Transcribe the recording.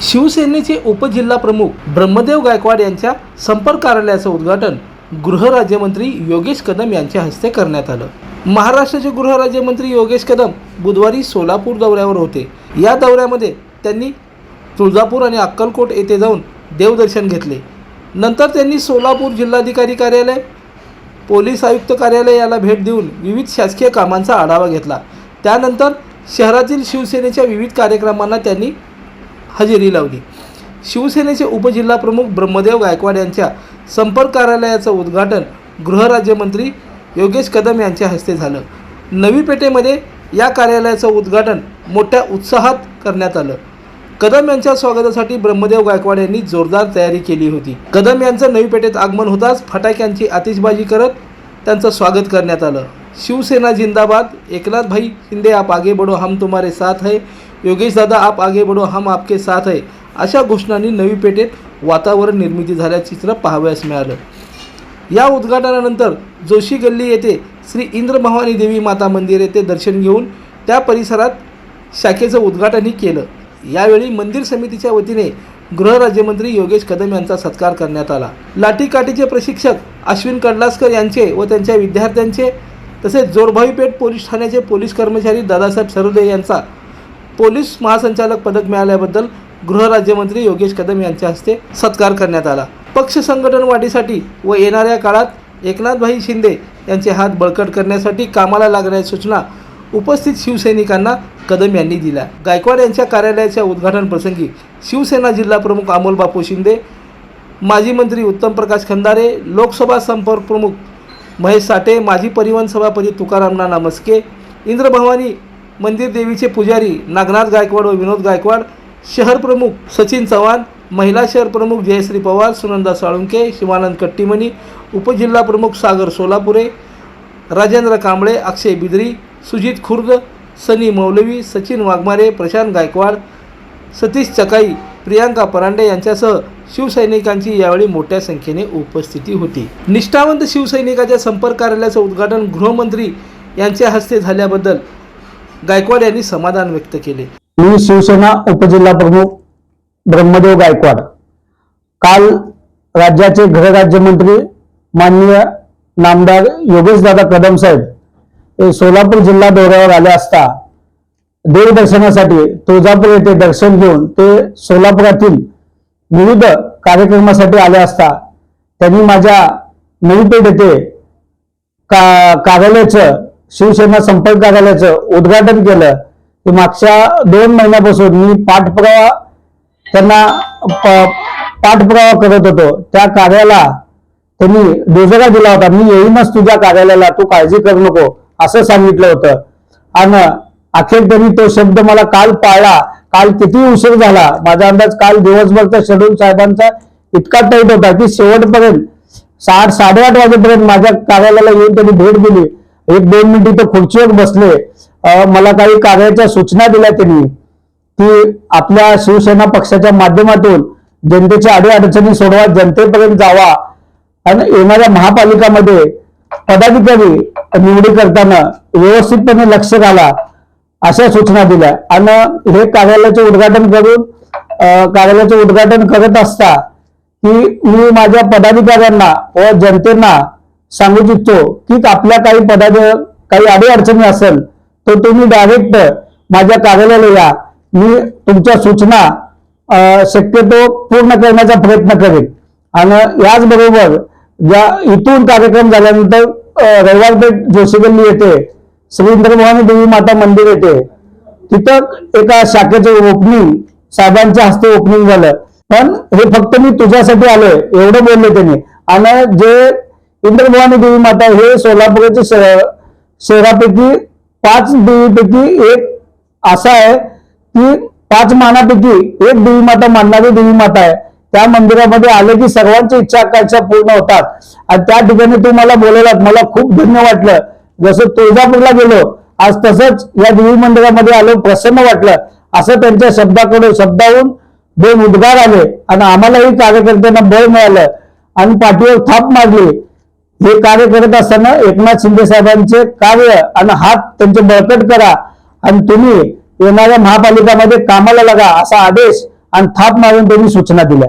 शिवसेनेचे उपजिल्हाप्रमुख ब्रह्मदेव गायकवाड यांच्या संपर्क कार्यालयाचं उद्घाटन गृहराज्यमंत्री योगेश कदम यांच्या हस्ते करण्यात आलं. महाराष्ट्राचे गृहराज्यमंत्री योगेश कदम बुधवारी सोलापूर दौऱ्यावर होते. या दौऱ्यामध्ये त्यांनी तुळजापूर आणि अक्कलकोट येथे जाऊन देवदर्शन घेतले. नंतर त्यांनी सोलापूर जिल्हाधिकारी कार्यालय पोलीस आयुक्त कार्यालय याला भेट देऊन विविध शासकीय कामांचा आढावा घेतला. त्यानंतर शहरातील शिवसेनेच्या विविध कार्यक्रमांना त्यांनी हजेरी लावली. शिवसेनेचे उपजिल्हाप्रमुख ब्रह्मदेव गायकवाड यांच्या संपर्क कार्यालयाचं उद्घाटन गृहराज्यमंत्री योगेश कदम यांच्या हस्ते झालं. नवी पेठेमध्ये या कार्यालयाचं उद्घाटन मोठ्या उत्साहात करण्यात आलं. कदम यांच्या स्वागतासाठी ब्रह्मदेव गायकवाड यांनी जोरदार तयारी केली होती. कदम यांचं नवी पेठेत आगमन होताच फटाक्यांची आतिषबाजी करत त्यांचं स्वागत करण्यात आलं. शिवसेना जिंदाबाद एकनाथ भाई शिंदे आप आगे बढ़ो हम तुम्हारे साथ है. योगेश दादा आप आगे बढ़ो हम आपके साथ है. अशा घोषणांनी नवी पेठेत वातावरण निर्मिती झाल्याचं चित्र पाहावयास मिळालं. या उद्घाटनानंतर जोशी गल्ली येथे श्री इंद्रभवानी देवी माता मंदिर येथे दर्शन घेऊन त्या परिसरात शाखेचं उद्घाटनही केलं. यावेळी मंदिर समितीच्या वतीने गृहराज्यमंत्री योगेश कदम यांचा सत्कार करण्यात आला. लाठीकाठीचे प्रशिक्षक अश्विन कडलासकर यांचे व त्यांच्या विद्यार्थ्यांचे तसेच जोरभावी पेठ पोलीस ठाण्याचे पोलीस कर्मचारी दादासाहेब सरोदे यांचा पोलीस महासंचालक पदक मिळाल्याबद्दल गृहराज्यमंत्री योगेश कदम यांच्या हस्ते सत्कार करण्यात आला. पक्ष संघटन वाढीसाठी व येणाऱ्या काळात एकनाथभाई शिंदे यांचे हात बळकट करण्यासाठी कामाला लागण्याच्या सूचना उपस्थित शिवसैनिकांना कदम यांनी दिला. गायकवाड यांच्या कार्यालयाच्या उद्घाटन प्रसंगी शिवसेना जिल्हा प्रमुख अमोल बापू शिंदे माजी मंत्री उत्तम प्रकाश खंदारे लोकसभा संपर्क प्रमुख महेश साठे माजी परिवहन सभापती तुकाराम नाना मस्के इंद्रभवानी मंदिर देवीचे पुजारी नागनाथ गायकवाड व विनोद गायकवाड शहर प्रमुख सचिन चव्हाण महिला शहर प्रमुख जयश्री पवार सुनंदा साळुंके शिवानंद कट्टीमणी उपजिल्हा प्रमुख सागर सोलापुरे राजेंद्र कांबळे अक्षय बिद्री सुजित खुर्द सनी मौलवी सचिन वाघमारे प्रशांत गायकवाड सतीश चकाई प्रियांका परांडे यांच्यासह शिवसैनिकांची यावेळी मोठ्या संख्येने उपस्थिती होती. निष्ठावंत शिवसैनिकाच्या संपर्क कार्यालयाचं उद्घाटन गृहमंत्री यांच्या हस्ते झाल्याबद्दल गायकवाड यांनी समाधान व्यक्त केले. मी शिवसेना उपजिल्हा प्रमुख ब्रह्मदेव गायकवाड. काल राज्याचे गृहराज्यमंत्री माननीय नामदार योगेशदादा कदम साहेब सोलापूर जिल्हा दौऱ्यावर आले असता देवदर्शनासाठी तुळजापूर येथे दर्शन घेऊन ते सोलापुरातील विविध कार्यक्रमासाठी आले असता त्यांनी माझ्या नवीपेठ येथे का कार्यालयाचं शिवसेना संपर्क कार्यालयाचं उद्घाटन केलं. की मागच्या दोन महिन्यापासून मी पाठपुरावा त्यांना पाठपुरावा करत होतो. त्या कार्याला त्यांनी दुजरा दिला होता. मी येईनच तुझ्या कार्यालयाला तू काळजी करू नको. असं सांगितलं होतं. आणि अखेर त्यांनी तो शब्द मला काल पाळला. काल किती उशीर झाला. माझा अंदाज काल दिवसभरचा शेड्यूल साहेबांचा इतका टाईट होता की शेवटपर्यंत साठ साडेआठ वाजेपर्यंत माझ्या कार्यालयाला येऊन त्यांनी भेट दिली. एक दोन मिनिट इथं खुर्चीवर बसले. मला काही कार्याच्या सूचना दिल्या त्यांनी. की आपल्या शिवसेना पक्षाच्या माध्यमातून जनतेच्या अडीअडचणी सोडवा जनतेपर्यंत जावा. आणि येणाऱ्या महापालिकामध्ये पदाधिकारी निवडी करताना व्यवस्थितपणे लक्ष घाला अशा सूचना दिल्या. आणि हे कार्यालयाचे उद्घाटन करून कार्यालयाचे उद्घाटन करत असता की मी माझ्या पदाधिकाऱ्यांना व जनतेना सांगू इच्छितो की आपल्या काही पदाधि काही अडीअडचणी असेल तर तुम्ही डायरेक्ट माझ्या कार्यालयाला या. मी तुमच्या सूचना शक्यतो पूर्ण करण्याचा प्रयत्न करेन. आणि याचबरोबर ज्या इथून कार्यक्रम झाल्यानंतर रविवारपेठ जोशीगल्ली येथे श्री इंद्रभवानी देवी माता मंदिर येथे तिथं एका शाखेचं ओपनिंग साहेबांच्या हस्ते ओपनिंग झालं. पण हे फक्त मी तुझ्यासाठी आलोय एवढं बोलले त्यांनी. आणि जे इंद्रभवानी देवी माता हे सोलापूरचे शहर- शहरापैकी पाच देवीपैकी एक असा आहे की पाच मानापैकी एक देवी माता मानणारी देवी माता आहे. त्या मंदिरामध्ये आले की सर्वांची इच्छा आकांक्षा पूर्ण होतात. आणि त्या ठिकाणी तू मला बोलवलात मला खूप धन्य वाटलं. जसं तुळजापूरला गेलो आज तसंच या देवी मंदिरामध्ये आलो प्रसन्न वाटलं. असं त्यांच्या शब्दाकडे शब्दाहून दोन उद्गार आले. आणि आम्हालाही कार्यकर्त्यांना बळ मिळालं. आणि पाठीवर थाप मारली. हे कार्य करत असताना एकनाथ शिंदे साहेबांचे कार्य आणि हात त्यांचे बळकट करा. आणि तुम्ही येणाऱ्या महापालिकामध्ये कामाला लगा असा आदेश आणि थाप मारून त्यांनी सूचना दिल्या.